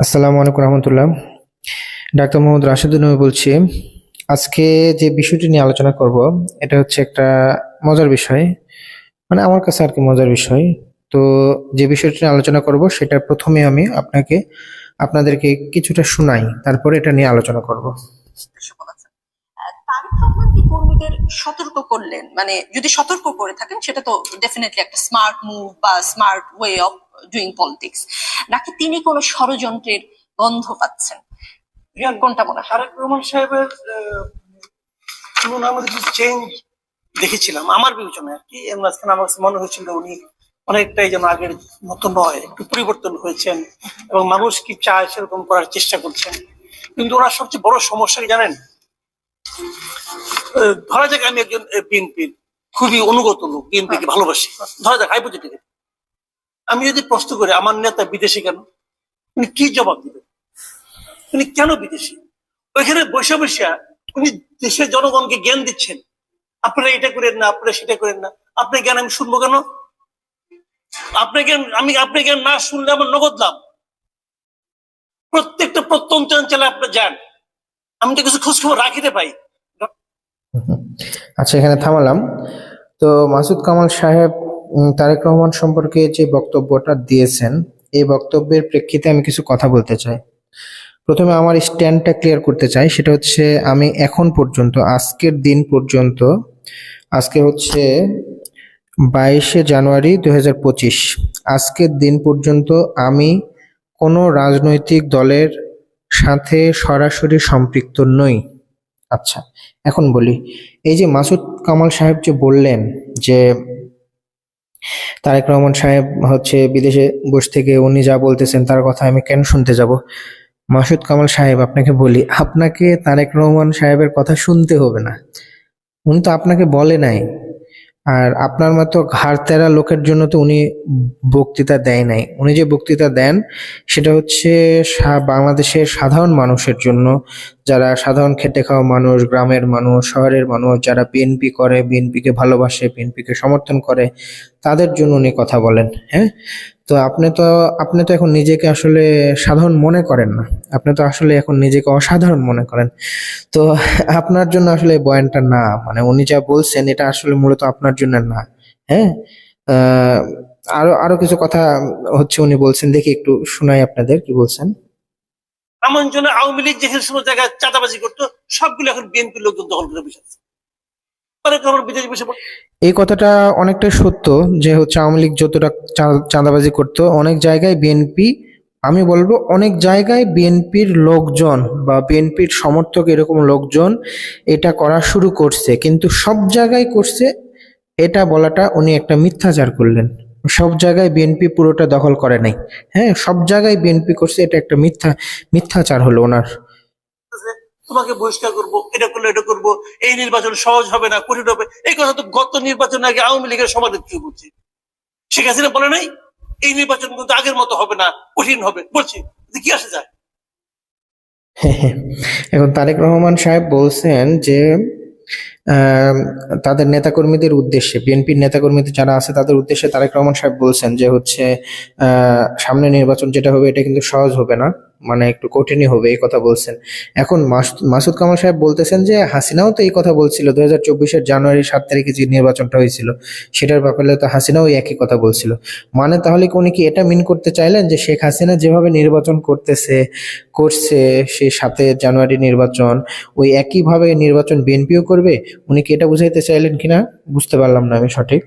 আসসালামু আলাইকুম রহমতুল্লাহ। ডাক্তার মোহাম্মদ রাশেদুল নবী বলছি, আজকে যে বিষয়টি নিয়ে আলোচনা করব, এটা হচ্ছে একটা মজার বিষয়। মানে আমার কাছে আর কি মজার বিষয়। তো যে বিষয়টি নিয়ে আলোচনা করব, সেটা প্রথমে আমি আপনাকে, আপনাদেরকে কিছুটা শোনাই, তারপরে এটা নিয়ে আলোচনা করব। কর্মীদের সতর্ক করলেন? মানে যদি সতর্ক করে থাকেন, সেটা তো ডেফিনেটলি একটা স্মার্ট মুভ বা smart way of doing politics নাকি তিনি কোনো ষড়যন্ত্রের গন্ধ পাচ্ছেন? কোনটা মনে হয়? তারেক রহমান সাহেবের কিছু চেঞ্জ দেখেছিলাম আমার বিবেচনায় আর কি। এর মাঝখানে আমার কাছে মনে হয়েছিল উনি অনেকটাই যেন আগের মতো নয় একটু পরিবর্তন হয়েছেন এবং মানুষ কি চায় সেরকম করার চেষ্টা করছেন। কিন্তু ওনার সবচেয়ে বড় সমস্যা কি জানেন? ধরা যাক আমি একজন বিএনপির খুবই অনুগত লোক বিএনপিকে ভালোবাসি। ধরা যাক হাইপোথেটিক্যাল আমি যদি প্রশ্ন করি, আমার নেতা বিদেশি কেন? উনি কি জবাব দিবেন? উনি কেন বিদেশি? ওইখানে বসে বসে উনি দেশের জনগণকে জ্ঞান দিচ্ছেন। আপনারা এটা করেন না, আপনারা সেটা করেন না। আপনার জ্ঞান আমি শুনব কেন? আপনার জ্ঞান, আমি আপনার জ্ঞান না শুনলে আমার নগদ লাভ। প্রত্যেকটা প্রত্যন্ত অঞ্চলে আপনার যান। আমি তো কিছু খোঁজখবর রাখিতে পাই। আচ্ছা এখানে থামালাম। তো মাসুদ কামাল সাহেব তারেক রহমান সম্পর্কে যে বক্তব্যটা দিয়েছেন, এই বক্তব্যের প্রেক্ষিতে আমি কিছু কথা বলতে চাই। প্রথমে আমার স্ট্যান্ডটা ক্লিয়ার করতে চাই, সেটা হচ্ছে আমি এখন পর্যন্ত, আজকের দিন পর্যন্ত, আজকে হচ্ছে বাইশে জানুয়ারি দু হাজার পঁচিশ, আজকের দিন পর্যন্ত আমি কোনো রাজনৈতিক দলের সাথে সরাসরি সম্পৃক্ত নই। আচ্ছা এখন বলি, এই যে মাসুদ কামাল সাহেব যে বললেন যে তারেক রহমান সাহেব হচ্ছে বিদেশে বসে থেকে উনি যা বলতেছেন তার কথা আমি কেন শুনতে যাব? মাসুদ কামাল সাহেব, আপনাকে বলি, আপনাকে তারেক রহমান সাহেবের কথা শুনতে হবে না। উনি তো আপনাকে বলে নাই। আর আপনার মতো ঘাড় তেরা লোকের জন্য তো উনি বক্তৃতা দেয় নাই। উনি যে বক্তৃতা দেন, সেটা হচ্ছে বাংলাদেশের সাধারণ মানুষের জন্য। যারা সাধারণ খেটে খাওয়া মানুষ, গ্রামের মানুষ, শহরের মানুষ, যারা বিএনপি করে, বিএনপিকে ভালোবাসে, বিএনপিকে সমর্থন করে তাদের জন্য উনি কথা বলেন হ্যাঁ? তো আপনি তো আপনি তো এখন নিজেকে আসলে সাধারণ মনে করেন না। আপনি তো আসলে এখন নিজেকে অসাধারণ মনে করেন। তো আপনার জন্য আসলে বয়ানটা না মানে উনি যা বলছেন এটা আসলে মূলত আপনার জন্য না হ্যাঁ? আরও আরও কিছু কথা হচ্ছে উনি বলছেন, দেখি একটু শোনাই আপনাদের, কি বলছেন? আমার জন্য আওয়ামী লীগ যেখানে সমস্ত জায়গায় চাঁদাবাজি করতো, সবগুলো এখন বিএনপির লোকজন দখল করে বসে আছে তারেক রহমান বিদেশে বসে পড়ে। এই কথাটা অনেকটাই সত্য যে হচ্ছে আওয়ামী লীগ যতটা চাঁদাবাজি করতো, অনেক জায়গায় বিএনপি আমি বলব অনেক জায়গায় বিএনপির লোকজন বা বিএনপির সমর্থক এরকম লোকজন এটা করা শুরু করছে। কিন্তু সব জায়গায় করছে, এটা বলাটা উনি একটা মিথ্যাচার করলেন। সব জায়গায় বিএনপি পুরোটা দখল করে নাই। হ্যাঁ সব জায়গায় বিএনপি করছে, এটা একটা মিথ্যা, মিথ্যাচার হলো ওনার। তোমাকে বহিষ্কার করব, এটা করলে এটা করব, এই নির্বাচন সহজ হবে না, কঠিন হবে। এই কথা তো গত নির্বাচন আগে আওয়ামী লীগের সভানেত্রী বলছে। শেখ হাসিনা বলে নাই? এই নির্বাচন কিন্তু আগের মতো হবে না, কঠিন হবে। বলছি কি আসে যায়? এখন তারেক রহমান সাহেব বলছেন যে তাদের নেতাকর্মীদের উদ্দেশ্যে, বিএনপির নেতাকর্মীদের যারা আছে তাদের উদ্দেশ্যে তারেক রহমান সাহেব বলছেন যে হচ্ছে সামনে নির্বাচন যেটা হবে এটা কিন্তু সহজ হবে না। মানে একটু কঠিনই হবে, এই কথা বলছেন। এখন মাস- মাসুদ কামাল সাহেব বলতেছেন যে, হাসিনাও তো এই কথা বলছিল দু হাজার চব্বিশের জানুয়ারি সাত তারিখে যে নির্বাচনটা হয়েছিল, সেটার ব্যাপারে তো হাসিনাও একই কথা বলছিল। মানে তাহলে কি উনি কি এটা মিন করতে চাইলেন যে, শেখ হাসিনা যেভাবে নির্বাচন করতেছে, করছে, সে সাতে জানুয়ারি নির্বাচন, ওই একইভাবে নির্বাচন বিএনপিও করবে? উনি কি এটা বুঝাইতে চাইলেন কিনা? বুঝতে পারলাম না আমি সঠিক।